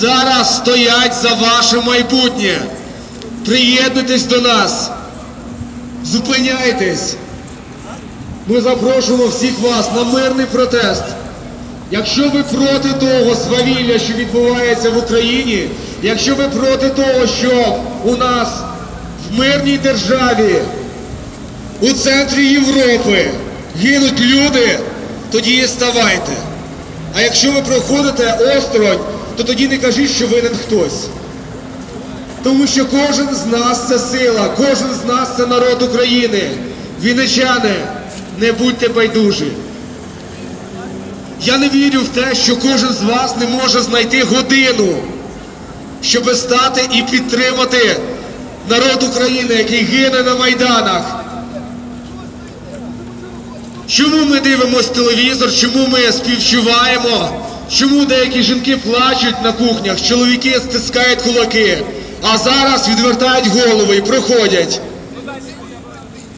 зараз стоять за ваше майбутнє. Приєднуйтесь до нас. Зупиняйтесь. Ми запрошуємо всіх вас на мирний протест. Якщо ви проти того свавілля, що відбувається в Україні, якщо ви проти того, що у нас в мирній державі, у центрі Європи гинуть люди, тоді ставайте. А якщо ви проходите осторонь, то тоді не кажіть, що винен хтось. Тому що кожен з нас це сила, кожен з нас це народ України. Вінничани, не будьте байдужі. Я не вірю в те, що кожен з вас не може знайти годину, щоб стати і підтримати народ України, який гине на майданах. Чому ми дивимося телевізор? Чому ми співчуваємо? Чому деякі жінки плачуть на кухнях, чоловіки стискають кулаки, а зараз відвертають голови і проходять?